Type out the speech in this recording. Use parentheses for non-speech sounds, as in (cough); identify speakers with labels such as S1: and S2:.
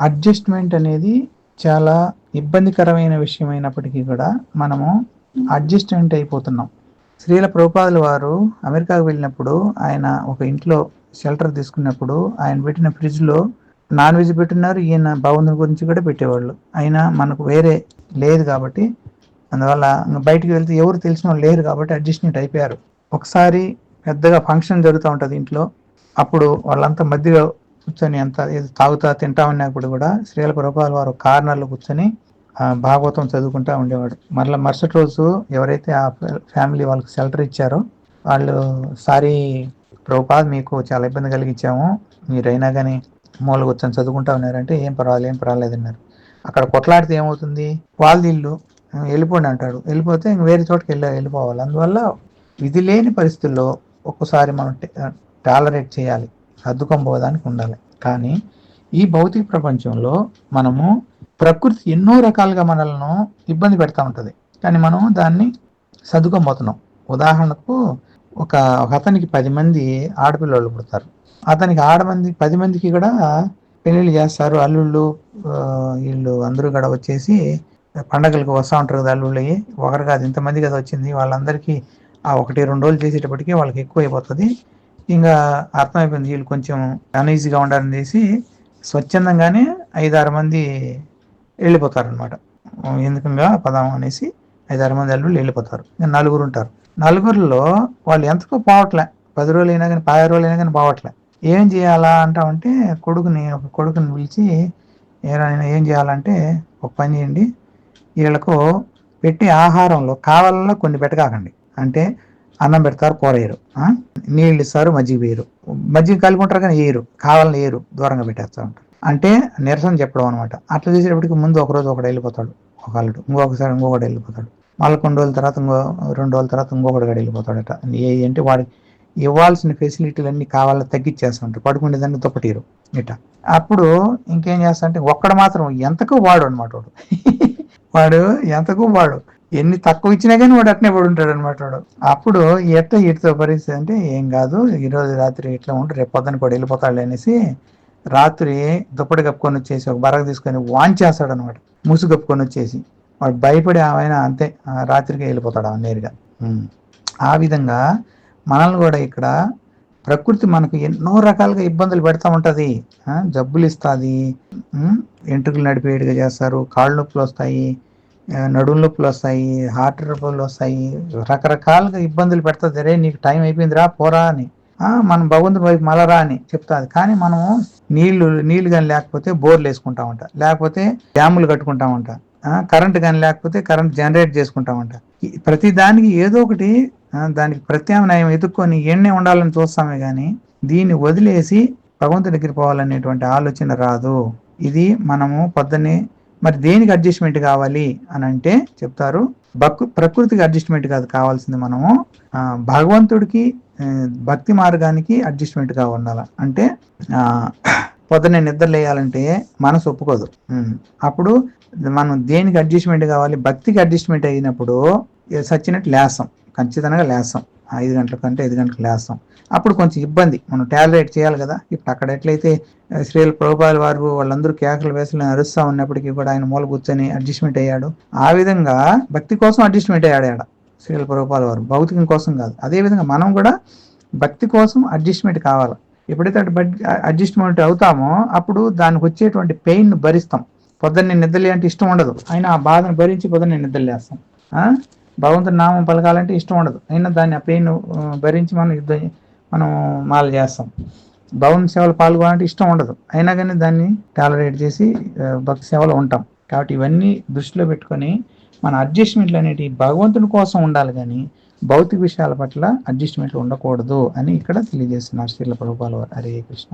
S1: Adjustment అనేది చాలా ఇబ్బందికరమైన విషయం అయినప్పటికీ కూడా మనము అడ్జస్ట్మెంట్ అయిపోతున్నాం. స్త్రీల ప్రభుపాదుల వారు అమెరికాకు వెళ్ళినప్పుడు ఆయన ఒక ఇంట్లో షెల్టర్ తీసుకున్నప్పుడు ఆయన పెట్టిన ఫ్రిడ్జ్లో నాన్ వెజ్ పెట్టినారు ఈయన బాగుందని గురించి కూడా పెట్టేవాళ్ళు. అయినా మనకు వేరే లేదు కాబట్టి అందువల్ల బయటికి వెళ్తే ఎవరు తెలిసిన వాళ్ళు లేరు కాబట్టి అడ్జస్ట్మెంట్ అయిపోయారు. ఒకసారి పెద్దగా ఫంక్షన్ జరుగుతూ ఉంటుంది ఇంట్లో. అప్పుడు వాళ్ళంతా మధ్యలో కూర్చొని ఎంత తాగుతా తింటా ఉన్నప్పుడు కూడా శ్రీల ప్రభుపాల వారు కార్నర్లో కూర్చొని భాగవతం చదువుకుంటా ఉండేవాడు. మరలా మరుసటి రోజు ఎవరైతే ఆ ఫ్యామిలీ వాళ్ళకి షెల్టర్ ఇచ్చారో వాళ్ళు సారీ ప్రభుపాద్ మీకు చాలా ఇబ్బంది కలిగించాము మీరైనా కానీ మూల కూర్చొని చదువుకుంటా ఉన్నారంటే ఏం పర్వాలేదు ఏం పర్వాలేదు అన్నారు. అక్కడ కొట్లాడితే ఏమవుతుంది? వాళ్ళది ఇల్లు వెళ్ళిపోండి అంటాడు. వెళ్ళిపోతే ఇంక వేరే చోటుకి వెళ్ళి వెళ్ళిపోవాలి. అందువల్ల విధి లేని పరిస్థితుల్లో ఒక్కసారి మనం టాలరేట్ చేయాలి. సర్దుకొని పోవడానికి ఉండాలి. కానీ ఈ భౌతిక ప్రపంచంలో మనము ప్రకృతి ఎన్నో రకాలుగా మనల్ని ఇబ్బంది పెడతా ఉంటుంది. కానీ మనం దాన్ని సర్దుకోబోతున్నాం ఉదాహరణకు ఒక ఒక అతనికి పది మంది ఆడపిల్లలు పుడతారు. అతనికి ఆడమంది పది మందికి కూడా పెళ్ళిళ్ళు చేస్తారు. అల్లుళ్ళు వీళ్ళు అందరూ కూడా వచ్చేసి పండగలకు వస్తూ ఉంటారు కదా అల్లుళ్ళు అయ్యి. ఒకరు కాదు ఇంతమంది కదా వచ్చింది. వాళ్ళందరికీ ఆ ఒకటి రెండు రోజులు చేసేటప్పటికి వాళ్ళకి ఎక్కువ అయిపోతుంది. ఇంకా అర్థమైపోయింది వీళ్ళు కొంచెం అన్ఈజీగా ఉండాలని చేసి స్వచ్ఛందంగానే ఐదారు మంది వెళ్ళిపోతారు అనమాట ఎందుకంగా పదాం అనేసి ఐదారు మంది అల్లుళ్ళు వెళ్ళిపోతారు. నలుగురు ఉంటారు. నలుగురిలో వాళ్ళు ఎంతకో పోవట్లే. పది రోజులు అయినా కానీ పది రోజులు అయినా కానీ పోవట్లే. ఏం చేయాలా అంటామంటే కొడుకుని ఒక కొడుకుని పిలిచి ఏమైనా ఏం చేయాలంటే ఒక పని చేయండి. వీళ్ళకు పెట్టి ఆహారంలో కావాలలో కొన్ని పెట్టకాకండి. అంటే అన్నం పెడతారు కూర వేయరు. నీళ్ళు ఇస్తారు మజ్జిగ వేయరు. మజ్జిగ కలిపి ఉంటారు కానీ వేయరు. కావాలని వేయరు. దూరంగా పెట్టేస్తూ ఉంటారు. అంటే నిరసన చెప్పడం అనమాట అట్లా చేసేటప్పటికి ముందు ఒక రోజు ఒకడు వెళ్ళిపోతాడు. ఒక అల్లుడు. ఇంకొకసారి ఇంకొకటి వెళ్ళిపోతాడు. మళ్ళీ కొన్ని రోజుల తర్వాత ఇంకో రెండు రోజుల తర్వాత ఇంకొకటి వెళ్ళిపోతాడట. ఏ అంటే వాడికి ఇవ్వాల్సిన ఫెసిలిటీలు అన్ని కావాలని తగ్గించేస్తుంటారు పడుకునేదాన్ని దుప్పటీరు ఇట అప్పుడు ఇంకేం చేస్తా అంటే ఒక్కడు మాత్రం ఎంతకు వాడు అనమాట వాడు. (laughs) వాడు ఎంతకు వాడు? ఎన్ని తక్కువ ఇచ్చినా కానీ వాడు అట్నే పడి ఉంటాడు అనమాట వాడు. అప్పుడు ఎట్ట ఇటుతో పరిస్థితి అంటే ఏం కాదు ఈ రోజు రాత్రి ఇట్లా ఉంటే రేపు పొద్దున కూడా వెళ్ళిపోతాడు అనేసి రాత్రి దుప్పటి కప్పుకొని వచ్చేసి ఒక బరగ తీసుకొని వాంచేస్తాడు అనమాట ముసు కప్పుకొని వచ్చేసి. వాడు భయపడి ఆయన అంతే రాత్రికి వెళ్ళిపోతాడు ఆ నేరుగా. ఆ విధంగా మనల్ని కూడా ఇక్కడ ప్రకృతి మనకు ఎన్నో రకాలుగా ఇబ్బందులు పెడతా ఉంటుంది. జబ్బులు ఇస్తుంది. ఎంట్రుకలు నడిపేట్టుగా చేస్తారు కాళ్ళు నొప్పులు వస్తాయి. నడుము నొప్పులు వస్తాయి హార్ట్ నొప్పులు వస్తాయి రకరకాలుగా ఇబ్బందులు పెడుతుంది. రే నీకు టైం అయిపోయిందిరా పోరా అని. మనం భగవంతుడి వైపు మలరా అని చెప్తాది. కానీ మనము నీళ్ళు నీళ్ళు కానీ లేకపోతే బోర్లు వేసుకుంటా ఉంటా. లేకపోతే డ్యాములు కట్టుకుంటా ఉంటా. కరెంట్ కానీ లేకపోతే కరెంట్ జనరేట్ చేసుకుంటా ఉంటా. ప్రతి దానికి ఏదో ఒకటి దానికి ప్రత్యామ్నాయం ఎదుర్కొని ఎన్నే ఉండాలని చూస్తామే కానీ దీన్ని వదిలేసి భగవంతుడి దగ్గర పోవాలనేటువంటి ఆలోచన రాదు. ఇది మనము పొద్దున్నే మరి దేనికి అడ్జస్ట్మెంట్ కావాలి అని అంటే చెప్తారు. ప్రకృతికి అడ్జస్ట్మెంట్ కాదు కావాల్సింది మనము భగవంతుడికి భక్తి మార్గానికి అడ్జస్ట్మెంట్గా ఉండాలి. అంటే ఆ, పొద్దున్నే నిద్ర లేయాలంటే మనసు ఒప్పుకోదు. అప్పుడు మనం దేనికి అడ్జస్ట్మెంట్ కావాలి భక్తికి అడ్జస్ట్మెంట్ అయినప్పుడు సచ్చినట్టు లేసం ఖచ్చితంగా లేసం ఐదు గంటల కంటే ఐదు గంటలకు లేస్తాం. అప్పుడు కొంచెం ఇబ్బంది. మనం టాలరేట్ చేయాలి కదా. ఇప్పుడు అక్కడ ఎట్లయితే శ్రీల ప్రభుపాల వారు వాళ్ళందరూ కేకలు వేసులు అరుస్తా ఉన్నప్పటికీ కూడా ఆయన మూల కూర్చొని అడ్జస్ట్మెంట్ అయ్యాడు. ఆ విధంగా భక్తి కోసం అడ్జస్ట్మెంట్ అయ్యాడు ఆడ శ్రీల ప్రభుపాల వారు. భౌతికం కోసం కాదు. అదే విధంగా మనం కూడా భక్తి కోసం అడ్జస్ట్మెంట్ కావాలి. ఎప్పుడైతే అడ్జస్ట్మెంట్ అవుతామో అప్పుడు దానికి వచ్చేటువంటి పెయిన్ భరిస్తాం. పొద్దున్నే నిద్రలే అంటే ఇష్టం ఉండదు. అయినా ఆ బాధను భరించి పొద్దున్నే నిద్రలేస్తాం భగవంతుని నామం పలకాలంటే ఇష్టం ఉండదు. అయినా దాన్ని ఆ పెయిన్ భరించి మనం యుద్ధం మనం మాల చేస్తాం. భగవంతు సేవలు పాల్గొనాలంటే ఇష్టం ఉండదు. అయినా కానీ దాన్ని టాలరేట్ చేసి భక్తి సేవలో ఉంటాం. కాబట్టి ఇవన్నీ దృష్టిలో పెట్టుకొని మన అడ్జస్ట్మెంట్లు అనేటివి భగవంతుని కోసం ఉండాలి కానీ భౌతిక విషయాల పట్ల అడ్జస్ట్మెంట్లు ఉండకూడదు అని ఇక్కడ తెలియజేస్తున్నారు శ్రీల ప్రభుపాల వారు. హరే కృష్ణ.